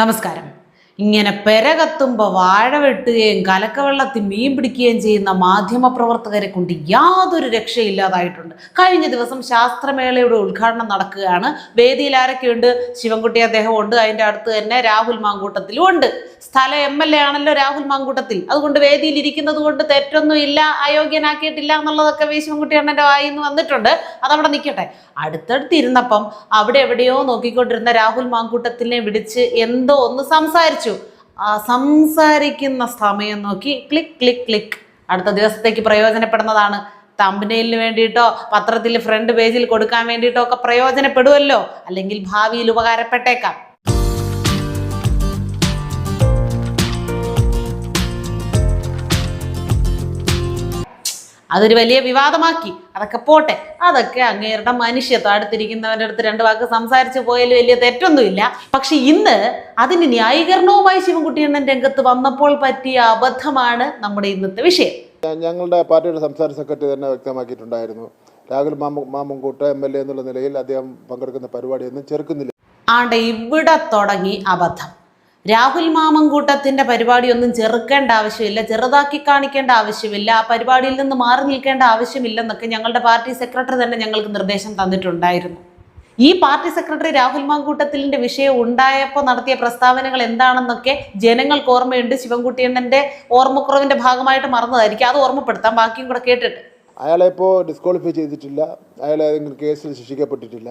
നമസ്കാരം. ഇങ്ങനെ പെര കത്തുമ്പോൾ വാഴ വെട്ടുകയും കലക്കവെള്ളത്തിൽ മീൻ പിടിക്കുകയും ചെയ്യുന്ന മാധ്യമ പ്രവർത്തകരെ കൊണ്ട് യാതൊരു രക്ഷയില്ലാതായിട്ടുണ്ട്. കഴിഞ്ഞ ദിവസം ശാസ്ത്രമേളയുടെ ഉദ്ഘാടനം നടക്കുകയാണ്. വേദിയിൽ ആരൊക്കെയുണ്ട്? ശിവൻകുട്ടി അദ്ദേഹം ഉണ്ട്. അതിന്റെ അടുത്ത് തന്നെ രാഹുൽ മാങ്കൂട്ടത്തിലും ഉണ്ട്. സ്ഥല എം എൽ എ ആണല്ലോ രാഹുൽ മാങ്കൂട്ടത്തിൽ. അതുകൊണ്ട് വേദിയിൽ ഇരിക്കുന്നത് കൊണ്ട് തെറ്റൊന്നും ഇല്ല അയോഗ്യനാക്കിയിട്ടില്ല എന്നുള്ളതൊക്കെ വി ശിവൻകുട്ടി അണ്ണന്റെ വായിൽ നിന്ന് വന്നിട്ടുണ്ട്. അതവിടെ നിൽക്കട്ടെ. അടുത്തടുത്ത് ഇരുന്നപ്പം അവിടെ എവിടെയോ നോക്കിക്കൊണ്ടിരുന്ന രാഹുൽ മാങ്കൂട്ടത്തിനെ വിളിച്ച് എന്തോ ഒന്ന് സംസാരിച്ചു. സംസാരിക്കുന്ന സമയം നോക്കി ക്ലിക്ക് ക്ലിക്ക് ക്ലിക്ക്. അടുത്ത ദിവസത്തേക്ക് പ്രയോജനപ്പെടുന്നതാണ്. തമ്പനയിലിന് വേണ്ടിയിട്ടോ പത്രത്തിൽ ഫ്രണ്ട് പേജിൽ കൊടുക്കാൻ വേണ്ടിയിട്ടോ ഒക്കെ പ്രയോജനപ്പെടുമല്ലോ അല്ലെങ്കിൽ ഭാവിയിൽ ഉപകാരപ്പെട്ടേക്കാം. അതൊരു വലിയ വിവാദമാക്കി. അതൊക്കെ പോട്ടെ. അതൊക്കെ അങ്ങേരുടെ മനുഷ്യത്വം. അടുത്തിരിക്കുന്നവരുടെ അടുത്ത് രണ്ട് വാക്ക് സംസാരിച്ചു പോയാലും വലിയ തെറ്റൊന്നുമില്ല. പക്ഷെ ഇന്ന് അതിന് ന്യായീകരണവുമായി ശിവൻകുട്ടിയണ്ണൻ രംഗത്ത് വന്നപ്പോൾ പറ്റിയ അബദ്ധമാണ് നമ്മുടെ ഇന്നത്തെ വിഷയം. ഞങ്ങളുടെ പാർട്ടിയുടെ സംസ്ഥാന സെക്രട്ടറി തന്നെ വ്യക്തമാക്കിയിട്ടുണ്ടായിരുന്നു. രാഹുൽ മാമു മാമുൻകൂട്ട് എം എൽ എ എന്നുള്ള നിലയിൽ അദ്ദേഹം പങ്കെടുക്കുന്ന പരിപാടിയൊന്നും ചെറുക്കുന്നില്ല. ആണ്ട് ഇവിടെ തുടങ്ങി അബദ്ധം. രാഹുൽ മാമൻകൂട്ടത്തിന്റെ പരിപാടിയൊന്നും ചെറുക്കേണ്ട ആവശ്യമില്ല ചെറുതാക്കി കാണിക്കേണ്ട ആവശ്യമില്ല ആ പരിപാടിയിൽ നിന്ന് മാറി നിൽക്കേണ്ട ആവശ്യമില്ലെന്നൊക്കെ ഞങ്ങളുടെ പാർട്ടി സെക്രട്ടറി തന്നെ ഞങ്ങൾക്ക് നിർദ്ദേശം തന്നിട്ടുണ്ടായിരുന്നു. ഈ പാർട്ടി സെക്രട്ടറി രാഹുൽ മാങ്കൂട്ടത്തിലിന്റെ വിഷയം ഉണ്ടായപ്പോൾ നടത്തിയ പ്രസ്താവനകൾ എന്താണെന്നൊക്കെ ജനങ്ങൾക്ക് ഓർമ്മയുണ്ട്. ശിവൻകുട്ടിയണ്ണന്റെ ഓർമ്മക്കുറവിന്റെ ഭാഗമായിട്ട് മറന്നതായിരിക്കും. അത് ഓർമ്മപ്പെടുത്താം. ബാക്കിയും കൂടെ കേട്ടിട്ട്. അയാളെ ഇപ്പോൾ ഡിസ്ക്വാളിഫൈ ചെയ്തിട്ടില്ല. അയാളെ ഏതെങ്കിലും കേസിൽ ശിക്ഷിക്കപ്പെട്ടിട്ടില്ല.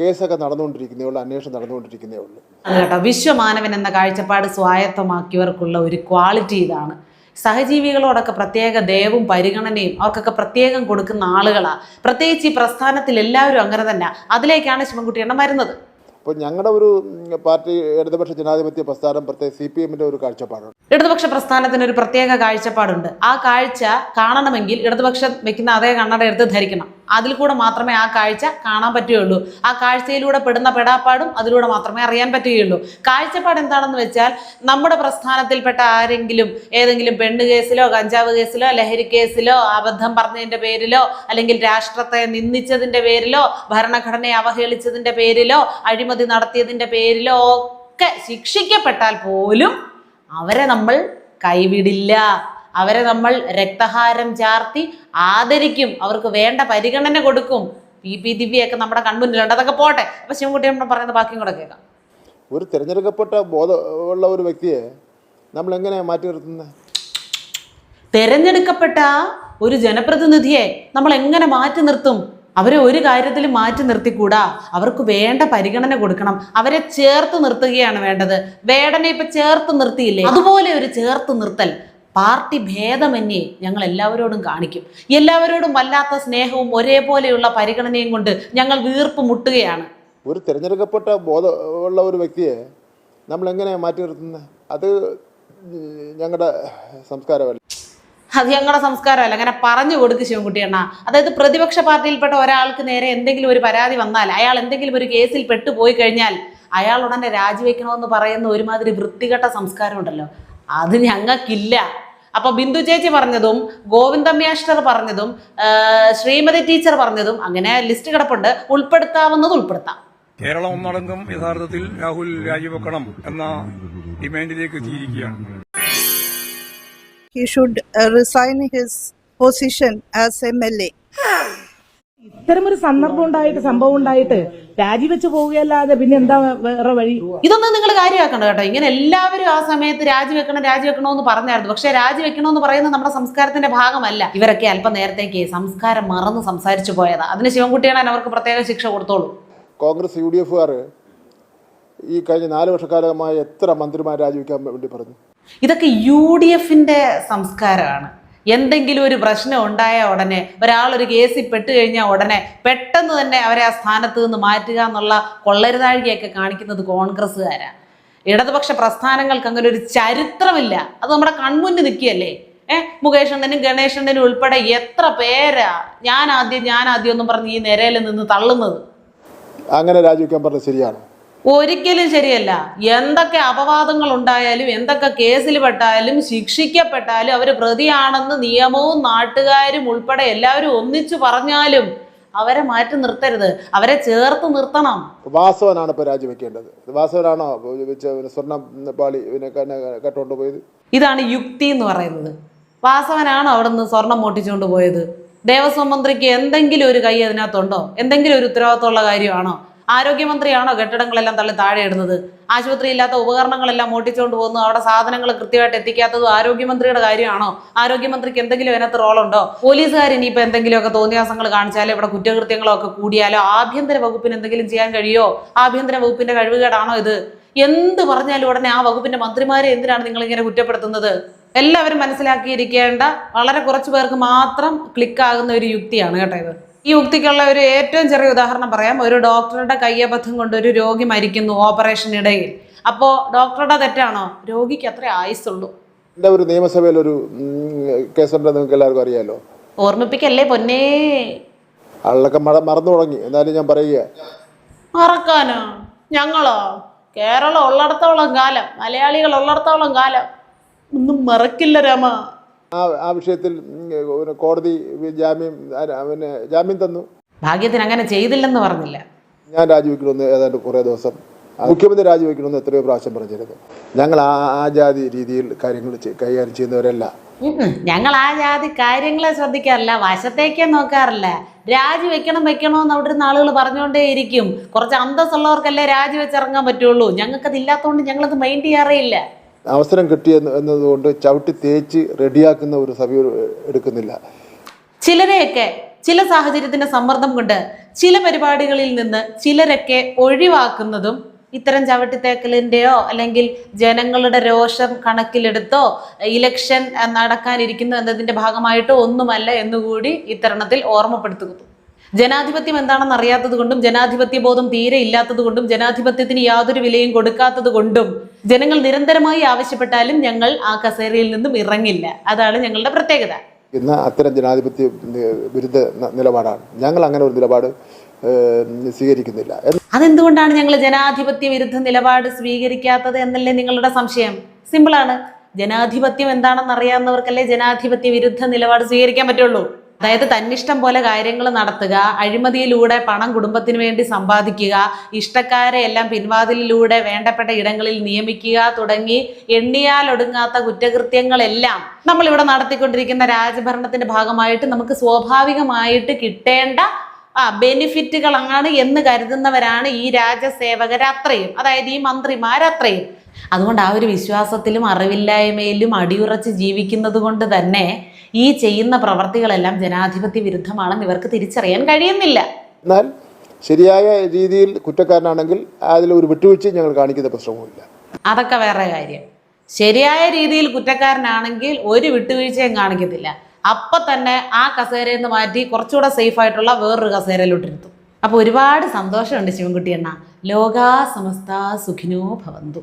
കേസൊക്കെ നടന്നുകൊണ്ടിരിക്കുന്നേ ഉള്ളൂ അന്വേഷണം നടന്നുകൊണ്ടിരിക്കുന്നേ ഉള്ളൂ. കേട്ടോ. വിശ്വമാനവൻ എന്ന കാഴ്ചപ്പാട് സ്വായത്തമാക്കിയവർക്കുള്ള ഒരു ക്വാളിറ്റി ഇതാണ്. സഹജീവികളോടൊക്കെ പ്രത്യേക ദയവും പരിഗണനയും അവർക്കൊക്കെ പ്രത്യേകം കൊടുക്കുന്ന ആളുകളാണ് പ്രത്യേകിച്ച് ഈ പ്രസ്ഥാനത്തിൽ എല്ലാവരും അങ്ങനെ തന്നെ അതിലേക്കാണ് ശിവൻകുട്ടിയെണ്ണം വരുന്നത്. അപ്പോൾ ഞങ്ങളുടെ ഒരു പാർട്ടി ഇടതുപക്ഷ ജനാധിപത്യ പ്രസ്ഥാനം പ്രത്യേക സി പി എമ്മിന്റെ ഒരു കാഴ്ചപ്പാടുണ്ട് ഇടതുപക്ഷ പ്രസ്ഥാനത്തിന് ഒരു പ്രത്യേക കാഴ്ചപ്പാടുണ്ട്. ആ കാഴ്ച കാണണമെങ്കിൽ ഇടതുപക്ഷം വെക്കുന്ന അതേ കണ്ണട എടുത്ത് ധരിക്കണം. അതിൽ കൂടെ മാത്രമേ ആ കാഴ്ച കാണാൻ പറ്റുകയുള്ളൂ. ആ കാഴ്ചയിലൂടെ പെടുന്ന പെടാപ്പാടും അതിലൂടെ മാത്രമേ അറിയാൻ പറ്റുകയുള്ളൂ. കാഴ്ചപ്പാട് എന്താണെന്ന് വെച്ചാൽ നമ്മുടെ പ്രസ്ഥാനത്തിൽപ്പെട്ട ആരെങ്കിലും ഏതെങ്കിലും പെണ്ണ് കേസിലോ കഞ്ചാവ് കേസിലോ ലഹരി കേസിലോ അബദ്ധം പറഞ്ഞതിന്റെ പേരിലോ അല്ലെങ്കിൽ രാഷ്ട്രത്തെ നിന്ദിച്ചതിന്റെ പേരിലോ ഭരണഘടനയെ അവഹേളിച്ചതിന്റെ പേരിലോ അഴിമതി നടത്തിയതിന്റെ പേരിലോ ഒക്കെ ശിക്ഷിക്കപ്പെട്ടാൽ പോലും അവരെ നമ്മൾ കൈവിടില്ല. അവരെ നമ്മൾ രക്തഹാരം ചാർത്തി ആദരിക്കും. അവർക്ക് വേണ്ട പരിഗണന കൊടുക്കും. പി പി ദിവ്യയൊക്കെ നമ്മുടെ കൺമുന്നിലുണ്ട്. അതൊക്കെ പോട്ടെ. അപ്പൊ ശിവൻകുട്ടി നമ്മൾ പറയുന്ന ബാക്കിയും കൂടെ കേൾക്കാം. ഒരു തിരഞ്ഞെടുക്കപ്പെട്ട ബോധമുള്ള ഒരു വ്യക്തിയെ നമ്മൾ എങ്ങനെയാണ് മാറ്റി നിർത്തുന്നത് തിരഞ്ഞെടുക്കപ്പെട്ട ഒരു ജനപ്രതിനിധിയെ നമ്മൾ എങ്ങനെ മാറ്റി നിർത്തും? അവരെ ഒരു കാര്യത്തിൽ മാറ്റി നിർത്തിക്കൂടാ. അവർക്ക് വേണ്ട പരിഗണന കൊടുക്കണം. അവരെ ചേർത്ത് നിർത്തുകയാണ് വേണ്ടത്. വേടനെ ഇപ്പൊ ചേർത്ത് നിർത്തിയില്ലേ? അതുപോലെ ഒരു ചേർത്ത് നിർത്തൽ. പാർട്ടി ഭേദമന്യേ ഞങ്ങൾ എല്ലാവരോടും കാണിക്കും. എല്ലാവരോടും വല്ലാത്ത സ്നേഹവും ഒരേപോലെയുള്ള പരിഗണനയും കൊണ്ട് ഞങ്ങൾ വീർപ്പ് മുട്ടുകയാണ്. ഒരു തിരഞ്ഞെടുക്കപ്പെട്ട ബോധമുള്ള ഒരു വ്യക്തിയെ നമ്മൾ എങ്ങനെയാണ് മാറ്റി നിർത്തുന്നത് അത് ഞങ്ങളുടെ സംസ്കാരമല്ല. അത് ഞങ്ങളുടെ സംസ്കാരമല്ല. അങ്ങനെ പറഞ്ഞു കൊടുക്ക് ശിവൻകുട്ടിയണ്ണ അതായത് പ്രതിപക്ഷ പാർട്ടിയിൽപ്പെട്ട ഒരാൾക്ക് നേരെ എന്തെങ്കിലും ഒരു പരാതി വന്നാൽ അയാൾ എന്തെങ്കിലും ഒരു കേസിൽ പെട്ടുപോയി കഴിഞ്ഞാൽ അയാൾ ഉടനെ രാജിവെക്കണമെന്ന് പറയുന്ന ഒരുമാതിരി വൃത്തികെട്ട സംസ്കാരമുണ്ടല്ലോ അത് ഞങ്ങൾക്കില്ല. അപ്പൊ ബിന്ദു ചേച്ചി പറഞ്ഞതും ഗോവിന്ദ ഗോവിന്ദമ്യാഷ്ടർ പറഞ്ഞതും ശ്രീമതി ടീച്ചർ പറഞ്ഞതും അങ്ങനെ ലിസ്റ്റ് കിടപ്പുണ്ട്. ഉൾപ്പെടുത്താവുന്നത് ഉൾപ്പെടുത്താം. കേരളം ഒന്നടങ്കം യഥാർത്ഥത്തിൽ രാഹുൽ രാജിവെക്കണം എന്ന ഡിമാൻഡിലേക്ക് എത്തിയിരിക്കുകയാണ്. He should uh, resign his position as MLA. ഇത്തരമൊരു സന്ദർഭം ഉണ്ടായിട്ട് സംഭവം ഉണ്ടായിട്ട് രാജിവെച്ച് പോവുകയല്ലാതെ പിന്നെ എന്താ വേറെ വഴി? ഇതൊന്നും നിങ്ങൾ കാര്യമാക്കണ്ട കേട്ടോ. ഇങ്ങനെ എല്ലാവരും ആ സമയത്ത് രാജിവെക്കണം രാജിവെക്കണോ എന്ന് പറഞ്ഞായിരുന്നു. പക്ഷെ രാജിവെക്കണോ എന്ന് പറയുന്നത് നമ്മുടെ സംസ്കാരത്തിന്റെ ഭാഗമല്ല. ഇവരൊക്കെ അല്പം നേരത്തേക്ക് സംസ്കാരം മറന്ന് സംസാരിച്ചു പോയതാ. അതിന് ശിവൻകുട്ടിയാണ് അവർക്ക് പ്രത്യേക ശിക്ഷ കൊടുത്തോളൂ. കോൺഗ്രസ് യു ഡി എഫുകാർ ഈ കഴിഞ്ഞ നാല് വർഷക്കാലമായി എത്ര മന്ത്രിമാർ രാജിവെക്കാൻ വേണ്ടി പറഞ്ഞു? ഇതൊക്കെ യു ഡി എഫിന്റെ സംസ്കാരമാണ്. എന്തെങ്കിലും ഒരു പ്രശ്നം ഉണ്ടായ ഉടനെ ഒരാൾ ഒരു കേസിൽ പെട്ട് കഴിഞ്ഞാൽ ഉടനെ പെട്ടെന്ന് തന്നെ അവരെ ആ സ്ഥാനത്ത് നിന്ന് മാറ്റുക എന്നുള്ള കൊള്ളരുതാഴികയൊക്കെ കാണിക്കുന്നത് കോൺഗ്രസ്സുകാരാണ് ഇടതുപക്ഷ പ്രസ്ഥാനങ്ങൾക്ക് അങ്ങനെ ഒരു ചരിത്രമില്ല. അത് നമ്മുടെ കൺമുന്നിൽ നിൽക്കുകയല്ലേ? ഏഹ് മുകേഷ് ഗണേഷണ്ണനും ഉൾപ്പെടെ എത്ര പേരാ ഞാൻ ആദ്യം ഞാൻ ആദ്യം ഒന്നും പറഞ്ഞ് ഈ നിരയിൽ നിന്ന് തള്ളുന്നത്? അങ്ങനെ രാജീവ് പറഞ്ഞത് ശരിയാണ്. ഒരിക്കലും ശരിയല്ല. എന്തൊക്കെ അപവാദങ്ങൾ ഉണ്ടായാലും എന്തൊക്കെ കേസിൽ പെട്ടാലും ശിക്ഷിക്കപ്പെട്ടാലും അവർ പ്രതിയാണെന്ന് നിയമവും നാട്ടുകാരും ഉൾപ്പെടെ എല്ലാവരും ഒന്നിച്ചു പറഞ്ഞാലും അവരെ മാറ്റി നിർത്തരുത്. അവരെ ചേർത്ത് നിർത്തണം. വാസവനാണ് ഇപ്പോൾ രാജിവെക്കേണ്ടത്. വാസവനാണോ സ്വർണം പാളി കട്ടുകൊണ്ട് പോയത്? ഇതാണ് യുക്തി എന്ന് പറയുന്നത്. വാസവനാണോ അവിടെ നിന്ന് സ്വർണം മോട്ടിച്ചുകൊണ്ട് പോയത്. ദേവസ്വം മന്ത്രിക്ക് എന്തെങ്കിലും ഒരു കൈ അതിനകത്തുണ്ടോ? എന്തെങ്കിലും ഒരു ഉത്തരവാദിത്തമുള്ള കാര്യമാണോ? ആരോഗ്യമന്ത്രിയാണോ കെട്ടിടങ്ങളെല്ലാം തള്ളി താഴെ ഇടുന്നത്? ആശുപത്രി ഇല്ലാത്ത ഉപകരണങ്ങളെല്ലാം മോട്ടിച്ചുകൊണ്ട് പോകുന്നു. അവിടെ സാധനങ്ങൾ കൃത്യമായിട്ട് എത്തിക്കാത്തതും ആരോഗ്യമന്ത്രിയുടെ കാര്യമാണോ? ആരോഗ്യമന്ത്രിക്ക് എന്തെങ്കിലും അതിനകത്ത് റോളുണ്ടോ? പോലീസുകാർ ഇനിയിപ്പോൾ എന്തെങ്കിലുമൊക്കെ തോന്നിയാസങ്ങൾ കാണിച്ചാലോ ഇവിടെ കുറ്റകൃത്യങ്ങളോ ഒക്കെ കൂടിയാലോ ആഭ്യന്തര വകുപ്പിന് എന്തെങ്കിലും ചെയ്യാൻ കഴിയോ ആഭ്യന്തര വകുപ്പിന്റെ കഴിവുകേടാണോ ഇത്? എന്ത് പറഞ്ഞാലും ഉടനെ ആ വകുപ്പിന്റെ മന്ത്രിമാരെ എന്തിനാണ് നിങ്ങൾ ഇങ്ങനെ കുറ്റപ്പെടുത്തുന്നത്? എല്ലാവരും മനസ്സിലാക്കിയിരിക്കേണ്ട വളരെ കുറച്ചു പേർക്ക് മാത്രം ക്ലിക്കാകുന്ന ഒരു യുക്തിയാണ് കേട്ടോ ഇത്. ഈ ഉക്തിക്കുള്ള ഒരു ഏറ്റവും ചെറിയ ഉദാഹരണം പറയാം. ഒരു ഡോക്ടറുടെ കയ്യബദ്ധം കൊണ്ട് ഒരു രോഗി മരിക്കുന്നു ഓപ്പറേഷനിടയിൽ അപ്പോ ഡോക്ടറുടെ തെറ്റാണോ? രോഗിക്ക് അത്ര ആയുസുള്ളൂ എന്റെ ഒരു നിയമസഭയിൽ ഒരു കേസുണ്ട് നിങ്ങൾക്ക് എല്ലാവർക്കും അറിയാലോ? ഓർമ്മിപ്പിക്കല്ലേ പൊന്നേ. ആളൊക്കെ മറ മറന്നു തുടങ്ങി. എന്നാലും ഞാൻ പറയുക. മറക്കാനോ? ഞങ്ങളോ? കേരളം ഉള്ളിടത്തോളം കാലം. മലയാളികൾ ഉള്ളിടത്തോളം കാലം. ഒന്നും മറക്കില്ല രാമ. ആ ആ വിഷയത്തിൽ കോടതി ജാമ്യം പിന്നെ ജാമ്യം തന്നു. ഭാഗ്യത്തിന് അങ്ങനെ ചെയ്തില്ലെന്ന് പറഞ്ഞില്ല. ഞാൻ രാജിവെക്കണമെന്ന് ഏതാണ്ട് കുറേ ദിവസം മുഖ്യമന്ത്രി രാജിവെക്കണമെന്ന് എത്രയോ പ്രാവശ്യം പറഞ്ഞിരുന്നു. ഞങ്ങൾ ആ ആ ജാതി രീതിയിൽ കാര്യങ്ങൾ കൈകാര്യം ചെയ്യുന്നവരല്ല. ഞങ്ങൾ ആ ജാതി കാര്യങ്ങളെ ശ്രദ്ധിക്കാറില്ല വശത്തേക്കേ നോക്കാറില്ല. രാജി വെക്കണം വെക്കണോ എന്ന് അവിടെ ഇരുന്ന് ആളുകൾ പറഞ്ഞുകൊണ്ടേ ഇരിക്കും കുറച്ച് അന്തസ്സുള്ളവർക്കല്ലേ രാജി വെച്ചിറങ്ങാൻ പറ്റുള്ളൂ. ഞങ്ങൾക്കത് ഇല്ലാത്തതുകൊണ്ട് ഞങ്ങളത് മൈൻഡ് ചെയ്യാറേ ഇല്ല. അവസരം കിട്ടിയ എന്നതുകൊണ്ട് ചവിട്ടി തേച്ച് റെഡിയാക്കുന്ന ഒരു സഭ എടുക്കുന്നില്ല. ചിലരെയൊക്കെ ചില സാഹചര്യത്തിന്റെ സമ്മർദ്ദം കൊണ്ട് ചില പരിപാടികളിൽ നിന്ന് ചിലരൊക്കെ ഒഴിവാക്കുന്നതും ഇത്തരം ചവിട്ടിത്തേക്കലിന്റെയോ അല്ലെങ്കിൽ ജനങ്ങളുടെ രോഷം കണക്കിലെടുത്തോ ഇലക്ഷൻ നടക്കാനിരിക്കുന്നു എന്നതിന്റെ ഭാഗമായിട്ടോ ഒന്നുമല്ല എന്നുകൂടി ഇത്തരണത്തിൽ ഓർമ്മപ്പെടുത്തുന്നു. ജനാധിപത്യം എന്താണെന്ന് അറിയാത്തത് കൊണ്ടും ജനാധിപത്യ ബോധം തീരെ ഇല്ലാത്തത് കൊണ്ടും ജനാധിപത്യത്തിന് യാതൊരു വിലയും കൊടുക്കാത്തത് കൊണ്ടും ജനങ്ങൾ നിരന്തരമായി ആവശ്യപ്പെട്ടാലും ഞങ്ങൾ ആ കസേരയിൽ നിന്നും ഇറങ്ങില്ല. അതാണ് ഞങ്ങളുടെ പ്രത്യേകത. ഇന്ന് അത്തരം ജനാധിപത്യ വിരുദ്ധ നിലപാടാണ്. ഞങ്ങൾ അങ്ങനെ ഒരു നിലപാട് സ്വീകരിക്കുന്നില്ല. അതെന്തുകൊണ്ടാണ് ഞങ്ങൾ ജനാധിപത്യ വിരുദ്ധ നിലപാട് സ്വീകരിക്കാത്തത് എന്നല്ലേ നിങ്ങളുടെ സംശയം? സിമ്പിളാണ് ജനാധിപത്യം എന്താണെന്ന് അറിയാവുന്നവർക്കല്ലേ ജനാധിപത്യ വിരുദ്ധ നിലപാട് സ്വീകരിക്കാൻ പറ്റുള്ളൂ? അതായത് തന്നിഷ്ടം പോലെ കാര്യങ്ങൾ നടത്തുക അഴിമതിയിലൂടെ പണം കുടുംബത്തിന് വേണ്ടി സമ്പാദിക്കുക ഇഷ്ടക്കാരെ എല്ലാം പിൻവാതിലിലൂടെ വേണ്ടപ്പെട്ട ഇടങ്ങളിൽ നിയമിക്കുക തുടങ്ങി എണ്ണിയാൽ ഒടുങ്ങാത്ത കുറ്റകൃത്യങ്ങളെല്ലാം നമ്മളിവിടെ നടത്തിക്കൊണ്ടിരിക്കുന്ന രാജഭരണത്തിന്റെ ഭാഗമായിട്ട് നമുക്ക് സ്വാഭാവികമായിട്ട് കിട്ടേണ്ട ആ ബെനിഫിറ്റുകളാണ് എന്ന് കരുതുന്നവരാണ് ഈ രാജസേവകരത്രയും അതായത് ഈ മന്ത്രിമാരത്രയും അതുകൊണ്ട് ആ ഒരു വിശ്വാസത്തിലും അറിവില്ലായ്മയിലും അടിയുറച്ച് ജീവിക്കുന്നത് കൊണ്ട് തന്നെ ഈ ചെയ്യുന്ന പ്രവർത്തികളെല്ലാം ജനാധിപത്യ വിരുദ്ധമാണെന്ന് ഇവർക്ക് തിരിച്ചറിയാൻ കഴിയുന്നില്ല. എന്നാൽ ശരിയായ രീതിയിൽ കുറ്റക്കാരനാണെങ്കിൽ അതിൽ ഒരു വിട്ടുവീഴ്ച ഞങ്ങൾ കാണിക്കുന്ന പ്രശ്നവുമില്ല. അതൊക്കെ വേറെ കാര്യം. ശരിയായ രീതിയിൽ കുറ്റക്കാരനാണെങ്കിൽ ഒരു വിട്ടുവീഴ്ചയും കാണിക്കത്തില്ല. അപ്പൊ തന്നെ ആ കസേരയിൽ നിന്ന് മാറ്റി കുറച്ചുകൂടെ സേഫ് ആയിട്ടുള്ള വേറൊരു കസേരയിലോട്ടിരുത്തും. അപ്പൊ ഒരുപാട് സന്തോഷമുണ്ട് ശിവൻകുട്ടി എണ്ണ ലോകാ സമസ്ത സുഖിനോ ഭവന്തു.